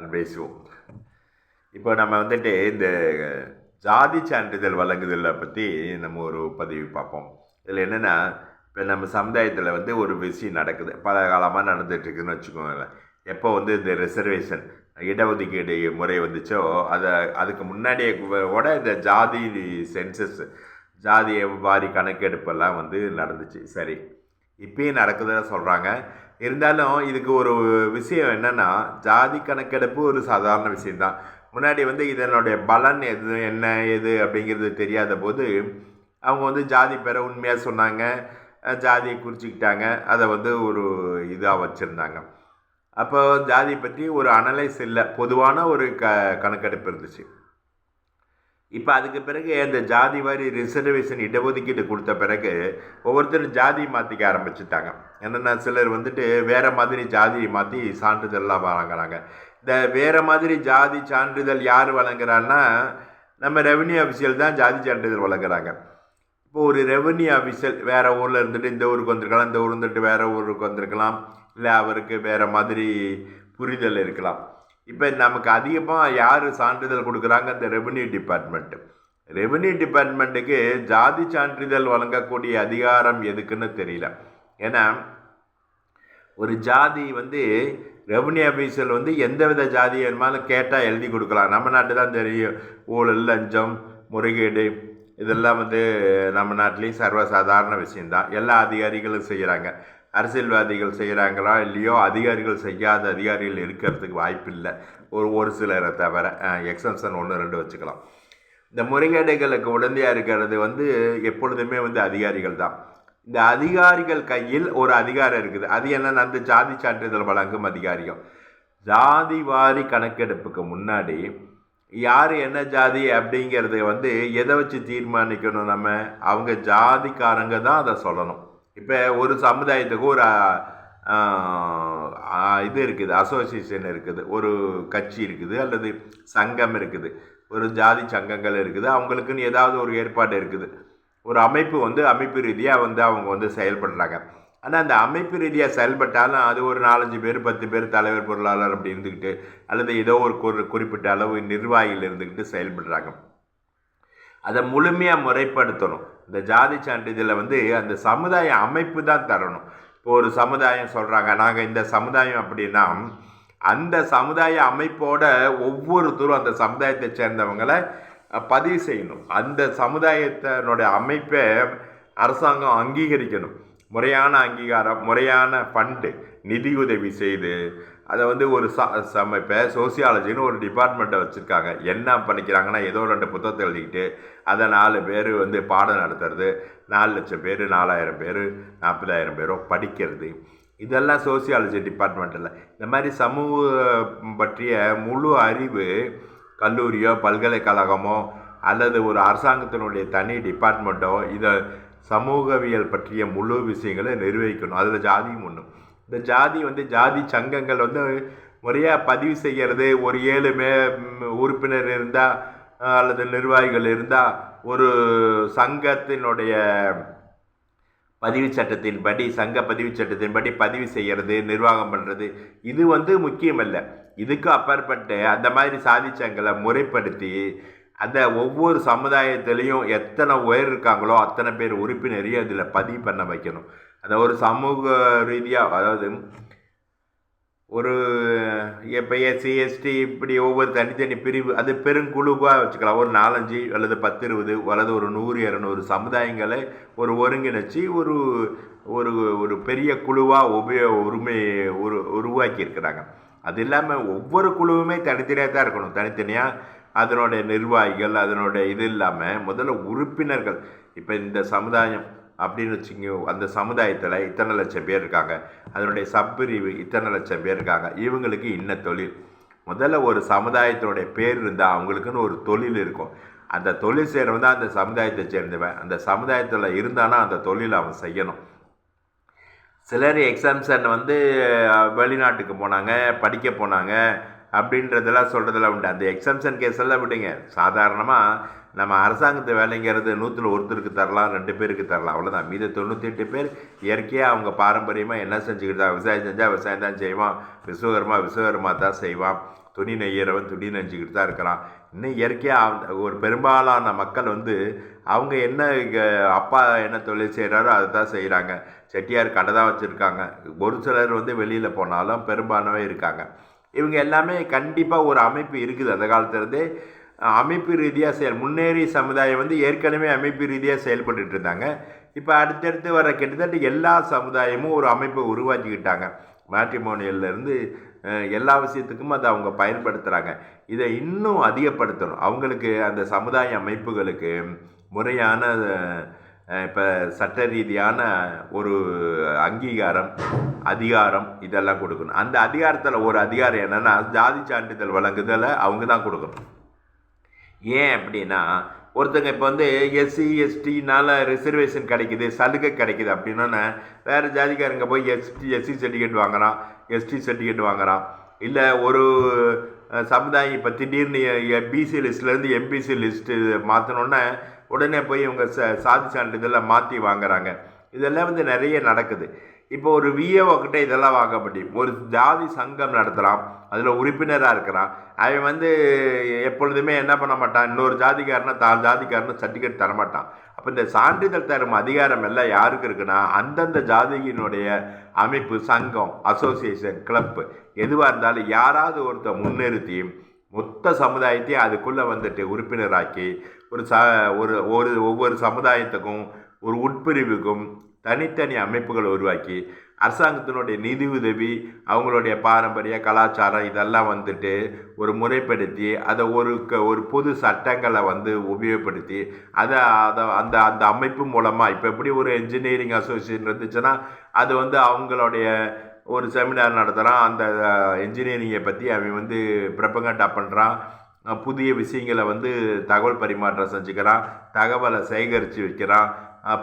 அது பேசுவோம். இப்போ நம்ம வந்துட்டு இந்த ஜாதி சான்றிதழ் வழங்குதலை பற்றி நம்ம ஒரு பதிவு பார்ப்போம். இதில் என்னென்னா இப்போ நம்ம சமுதாயத்தில் வந்து ஒரு விஷயம் நடக்குது. பல காலமாக நடந்துகிட்ருக்குன்னு வச்சுக்கோங்களேன். எப்போ வந்து இந்த ரிசர்வேஷன் இடஒதுக்கீடு முறை வந்துச்சோ அதை அதுக்கு முன்னாடியே கூட இந்த ஜாதி சென்சஸ் ஜாதியை வாரி கணக்கெடுப்பெல்லாம் வந்து நடந்துச்சு. சரி. இப்பயும் நடக்குதுன்னு சொல்கிறாங்க இருந்தாலும் இதுக்கு ஒரு விஷயம் என்னென்னா ஜாதி கணக்கெடுப்பு ஒரு சாதாரண விஷயந்தான் முன்னாடி வந்து இதனுடைய பலன் எது என்ன எது அப்படிங்கிறது தெரியாத போது அவங்க வந்து ஜாதி பேரை உண்மையாக சொன்னாங்க. ஜாதியை குறிச்சிக்கிட்டாங்க. அதை வந்து ஒரு இதாக வச்சுருந்தாங்க. அப்போ ஜாதி பற்றி ஒரு அனலைஸ் இல்லை. பொதுவான ஒரு க கணக்கெடுப்பு இருந்துச்சு. இப்போ அதுக்கு பிறகு அந்த ஜாதி வாரி ரிசர்வேஷன் இடஒதுக்கீடு கொடுத்த பிறகு ஒவ்வொருத்தரும் ஜாதி மாற்றிக்க ஆரம்பிச்சுட்டாங்க. என்னென்னா சிலர் வந்துட்டு வேறு மாதிரி ஜாதியை மாற்றி சான்றிதழ்லாம் வழங்குறாங்க இந்த வேறு மாதிரி ஜாதி சான்றிதழ் யார் வழங்குறான்னா நம்ம ரெவன்யூ அஃபிஷியல் தான் ஜாதி சான்றிதழ் வழங்குறாங்க. இப்போ ஒரு ரெவன்யூ ஆஃபீஷியல் வேறு ஊரில் இருந்துட்டு இந்த ஊருக்கு வந்திருக்கலாம் இந்த ஊர் இருந்துட்டு வேறு ஊருக்கு வந்திருக்கலாம் இல்லை அவருக்கு வேறு மாதிரி புரிதல் இருக்கலாம். இப்போ நமக்கு அதிகமாக யார் சான்றிதழ் கொடுக்குறாங்க? இந்த ரெவன்யூ டிபார்ட்மெண்ட்டு ரெவன்யூ டிபார்ட்மெண்ட்டுக்கு ஜாதி சான்றிதழ் வழங்கக்கூடிய அதிகாரம் எதுக்குன்னு தெரியல. ஏன்னா ஒரு ஜாதி வந்து ரெவன்யூ ஆஃபீஸர் வந்து எந்த வித ஜாதி வேணுமாலும் கேட்டால் எழுதி கொடுக்கலாம். நம்ம நாட்டு தான் தெரியும். ஊழல் லஞ்சம் முறைகேடு இதெல்லாம் வந்து நம்ம நாட்டிலையும் சர்வசாதாரண விஷயந்தான் எல்லா அதிகாரிகளும் செய்கிறாங்க அரசியல்வாதிகள் செய்கிறாங்களா இல்லையோ அதிகாரிகள் செய்யாத அதிகாரிகள் இருக்கிறதுக்கு வாய்ப்பில்லை. ஒரு ஒரு சிலரை தவிர எக்ஸம்ஷன் ஒன்று ரெண்டு வச்சுக்கலாம். இந்த முறைகேடுகளுக்கு உடந்தையாக இருக்கிறது வந்து எப்பொழுதுமே வந்து அதிகாரிகள் தான். இந்த அதிகாரிகள் கையில் ஒரு அதிகாரம் இருக்குது. அது என்னென்ன அந்த ஜாதி சான்றிதழ் வழங்கும் அதிகாரியம் ஜாதி வாரி கணக்கெடுப்புக்கு முன்னாடி யார் என்ன ஜாதி அப்படிங்கிறத வந்து எதை வச்சு தீர்மானிக்கணும் நம்ம? அவங்க ஜாதிக்காரங்க தான் அதை சொல்லணும். இப்போ ஒரு சமுதாயத்துக்கு ஒரு இது இருக்குது அசோசியேஷன் இருக்குது ஒரு கட்சி இருக்குது அல்லது சங்கம் இருக்குது ஒரு ஜாதி சங்கங்கள் இருக்குது அவங்களுக்குன்னு ஏதாவது ஒரு ஏற்பாடு இருக்குது. ஒரு அமைப்பு வந்து அமைப்பு ரீதியாக வந்து அவங்க வந்து செயல்படுறாங்க. ஆனால் அந்த அமைப்பு ரீதியாக செயல்பட்டாலும் அது ஒரு நாலஞ்சு பேர் பத்து பேர் தலைவர் பொருளாளர் அப்படி இருந்துக்கிட்டு அல்லது ஏதோ ஒரு குறி குறிப்பிட்ட அளவு நிர்வாகிகள் இருந்துக்கிட்டு செயல்படுறாங்க. அதை முழுமையாக முறைப்படுத்தணும். இந்த ஜாதி சான்றிதழை வந்து அந்த சமுதாய அமைப்பு தான் தரணும். இப்போ ஒரு சமுதாயம் சொல்கிறாங்க நாங்கள் இந்த சமுதாயம் அப்படின்னா அந்த சமுதாய அமைப்போட ஒவ்வொருத்தரும் அந்த சமுதாயத்தை சேர்ந்தவங்களை பதிவு செய்யணும். அந்த சமுதாயத்தினுடைய அமைப்பை அரசாங்கம் அங்கீகரிக்கணும். முறையான அங்கீகாரம் முறையான ஃபண்டு. நிதியுதவி செய்து அதை வந்து ஒரு ச இப்போ சோசியாலஜின்னு ஒரு டிபார்ட்மெண்ட்டை வச்சுருக்காங்க. என்ன பண்ணிக்கிறாங்கன்னா ஏதோ ரெண்டு புத்தகத்தை எழுதிக்கிட்டு அதை நாலு பேர் வந்து பாடம் நடத்துறது நாலு லட்சம் பேர் நாலாயிரம் பேர் நாற்பதாயிரம் பேரோ படிக்கிறது. இதெல்லாம் சோசியாலஜி டிபார்ட்மெண்ட்டில் இந்த மாதிரி சமூக பற்றிய முழு அறிவு கல்லூரியோ பல்கலைக்கழகமோ அல்லது ஒரு அரசாங்கத்தினுடைய தனி டிபார்ட்மெண்ட்டோ இதை சமூகவியல் பற்றிய முழு விஷயங்களை நிர்வகிக்கணும். அதில் ஜாதியும் இந்த ஜாதி வந்து ஜாதி சங்கங்கள் வந்து முறையாக பதிவு செய்கிறது ஒரு ஏழு மே உறுப்பினர் இருந்தால் அல்லது நிர்வாகிகள் இருந்தால் ஒரு சங்கத்தினுடைய பதிவு சட்டத்தின்படி சங்க பதிவு சட்டத்தின்படி பதிவு செய்கிறது நிர்வாகம் பண்ணுறது இது வந்து முக்கியமல்ல. இதுக்கு அப்பாற்பட்டு அந்த மாதிரி சாதிச்சங்களை முறைப்படுத்தி அந்த ஒவ்வொரு சமுதாயத்திலையும் எத்தனை உயர் இருக்காங்களோ அத்தனை பேர் உறுப்பினரையும் அதில் பதிவு பண்ண வைக்கணும். அந்த ஒரு சமூக ரீதியாக அதாவது ஒரு இப்போ எஸ்சி எஸ்டி இப்படி ஒவ்வொரு தனித்தனி பிரிவு அது பெருங்குழுவாக வச்சுக்கலாம். ஒரு நாலஞ்சு அல்லது பத்து இருபது அல்லது ஒரு நூறு இரநூறு சமுதாயங்களை ஒரு ஒருங்கிணைச்சி ஒரு ஒரு ஒரு பெரிய குழுவாக உபயோ உரிமை உரு உருவாக்கி இருக்கிறாங்க. அது இல்லாமல் ஒவ்வொரு குழுவுமே தனித்தனியாக தான் இருக்கணும். தனித்தனியாக அதனுடைய நிர்வாகிகள் அதனுடைய இது இல்லாமல் முதல்ல உறுப்பினர்கள். இப்போ இந்த சமுதாயம் அப்படின்னு வச்சுங்க அந்த சமுதாயத்தில் இத்தனை லட்சம் பேர் இருக்காங்க. அதனுடைய சப்பிரிவு இத்தனை லட்சம் பேர் இருக்காங்க. இவங்களுக்கு இன்ன தொழில். முதல்ல ஒரு சமுதாயத்தினுடைய பேர் இருந்தால் அவங்களுக்குன்னு ஒரு தொழில் இருக்கும். அந்த தொழில் செய்கிறவன் தான் அந்த சமுதாயத்தை சேர்ந்தவன். அந்த சமுதாயத்தில் இருந்தானா அந்த தொழில் அவன் செய்யணும். சிலர் எக்ஸாம்ஷன் வந்து வெளிநாட்டுக்கு போனாங்க படிக்க போனாங்க. அப்படின்றதெல்லாம் சொல்கிறதெல்லாம் உண்டு. அந்த எக்ஸம்ஷன் கேஸ் எல்லாம் விடுங்க. சாதாரணமாக நம்ம அரசாங்கத்து வேலைங்கிறது நூற்றில் ஒருத்தருக்கு தரலாம் ரெண்டு பேருக்கு தரலாம். அவ்வளோதான் மீது தொண்ணூற்றி எட்டு பேர் இயற்கையாக அவங்க பாரம்பரியமாக என்ன செஞ்சுக்கிட்டு தான் விவசாயம் செஞ்சால் விவசாயம் தான் செய்வான். விஸ்வகர்மா விஸ்வகர்மா தான் செய்வான். துணி நெய்யறவன் துணி நெஞ்சுக்கிட்டு தான் இருக்கிறான். இன்னும் இயற்கையாக ஒரு பெரும்பாலான மக்கள் வந்து அவங்க என்ன அப்பா என்ன தொழில் செய்கிறாரோ அதை தான் செய்கிறாங்க செட்டியார் கடை தான் வச்சுருக்காங்க. ஒரு சிலர் வந்து வெளியில் போனாலும் பெரும்பாலானவே இருக்காங்க. இவங்க எல்லாமே கண்டிப்பாக ஒரு அமைப்பு இருக்குது அந்த காலத்துலேருந்தே. அமைப்பு ரீதியாக செயல் முன்னேறிய சமுதாயம் வந்து ஏற்கனவே அமைப்பு ரீதியாக செயல்பட்டு இருந்தாங்க. இப்போ அடுத்தடுத்து வர கிட்டத்தட்ட எல்லா சமுதாயமும் ஒரு அமைப்பை உருவாக்கிக்கிட்டாங்க. மேட்ரிமோனியல்லேருந்து எல்லா விஷயத்துக்கும் அதை அவங்க பயன்படுத்துகிறாங்க இதை இன்னும் அதிகப்படுத்தணும். அவங்களுக்கு அந்த சமுதாய அமைப்புகளுக்கு முறையான இப்போ சட்ட ரீதியான ஒரு அங்கீகாரம் அதிகாரம் இதெல்லாம் கொடுக்கணும். அந்த அதிகாரத்தில் ஒரு அதிகாரம் என்னென்னா ஜாதி சான்றிதழ் வழங்குதலை அவங்க தான் கொடுக்கணும். ஏன் அப்படின்னா ஒருத்தங்க இப்போ வந்து எஸ்சி எஸ்டினால ரிசர்வேஷன் கிடைக்குது சலுகை கிடைக்குது அப்படின்னா வேறு ஜாதிக்காரங்க போய் எஸ்டி எஸ்சி சர்டிஃபிகேட் வாங்குகிறான் எஸ்டி சர்டிஃபிகேட் வாங்குறான். இல்லை ஒரு சமுதாயம் இப்போ திடீர்னு பிசி லிஸ்ட்லேருந்து எம்பிசி லிஸ்ட்டு மாற்றினோன்னே உடனே போய் இவங்க ச சாதி சான்றிதழை மாற்றி வாங்குறாங்க. இதெல்லாம் வந்து நிறைய நடக்குது. இப்போ ஒரு விஏஓ கிட்ட இதெல்லாம் வாங்க முடியும். ஒரு ஜாதி சங்கம் நடத்துகிறான் அதில் உறுப்பினராக இருக்கிறான். அவன் வந்து எப்பொழுதுமே என்ன பண்ண மாட்டான்? இன்னொரு ஜாதிக்காரனை தான் ஜாதிக்காரனை சர்டிஃபிகேட் தரமாட்டான் அப்போ இந்த சான்றிதழ் தரும் அதிகாரம் எல்லாம் யாருக்கு இருக்குன்னா அந்தந்த ஜாதியினுடைய அமைப்பு சங்கம் அசோசியேஷன் கிளப்பு எதுவாக இருந்தாலும் யாராவது ஒருத்தர் முன்னிறுத்தியும் மொத்த சமுதாயத்தையும் அதுக்குள்ளே வந்துட்டு உறுப்பினராக்கி ஒரு ச ஒரு ஒரு ஒவ்வொரு சமுதாயத்துக்கும் ஒரு உட்பிரிவுக்கும் தனித்தனி அமைப்புகள் உருவாக்கி அரசாங்கத்தினுடைய நிதி உதவி அவங்களுடைய பாரம்பரிய கலாச்சாரம் இதெல்லாம் வந்துட்டு ஒரு முறைப்படுத்தி அதை ஒரு க ஒரு பொது சட்டங்களை வந்து உபயோகப்படுத்தி அதை அதை அந்த அந்த அமைப்பு மூலமாக இப்போ எப்படி ஒரு என்ஜினியரிங் அசோசியேஷன் இருந்துச்சுன்னா அது வந்து அவங்களுடைய ஒரு செமினார் நடத்துகிறான் அந்த இன்ஜினியரிங்கை பற்றி அவன் வந்து பிரபங்கட்டாக பண்ணுறான் புதிய விஷயங்களை வந்து தகவல் பரிமாற்றம் செஞ்சுக்கிறான். தகவலை சேகரித்து வைக்கிறான்.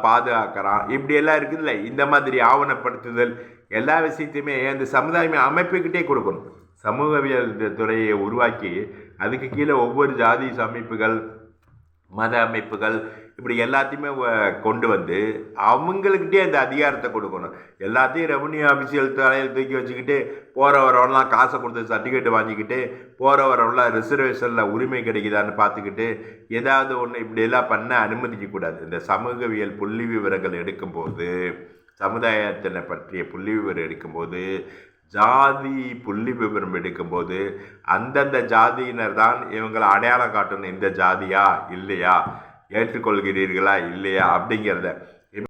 பாதுகாக்கிறான். இப்படியெல்லாம் இருக்குதுல்ல? இந்த மாதிரி ஆவணப்படுத்துதல் எல்லா விஷயத்தையுமே அந்த சமுதாய அமைப்புக்கிட்டே கொடுக்கணும். சமூகவியல் துறையை உருவாக்கி அதுக்கு கீழே ஒவ்வொரு ஜாதி அமைப்புகள் மத அமைப்புகள் இப்படி எல்லாத்தையுமே கொண்டு வந்து அவங்கக்கிட்டே அந்த அதிகாரத்தை கொடுக்கணும். எல்லாத்தையும் ரெவன்யூ ஆஃபீஸியல் தலையில் தூக்கி வச்சுக்கிட்டு போகிற வரவெல்லாம் காசை கொடுத்து சர்டிஃபிகேட் வாங்கிக்கிட்டு போகிற வரவெல்லாம் ரிசர்வேஷனில் உரிமை கிடைக்குதான்னு பார்த்துக்கிட்டு ஏதாவது ஒன்று இப்படியெல்லாம் பண்ண அனுமதிக்கக்கூடாது இந்த சமூகவியல் புள்ளி விவரங்கள் எடுக்கும்போது சமுதாயத்தினை பற்றிய புள்ளி விவரம் எடுக்கும்போது ஜாதி புள்ளி விவரம் எடுக்கும்போது அந்தந்த ஜாதியினர் தான் இவங்களை அடையாளம் காட்டணும். இந்த ஜாதியா இல்லையா? ஏற்றுக்கொள்கிறீர்களா இல்லையா அப்படிங்கிறத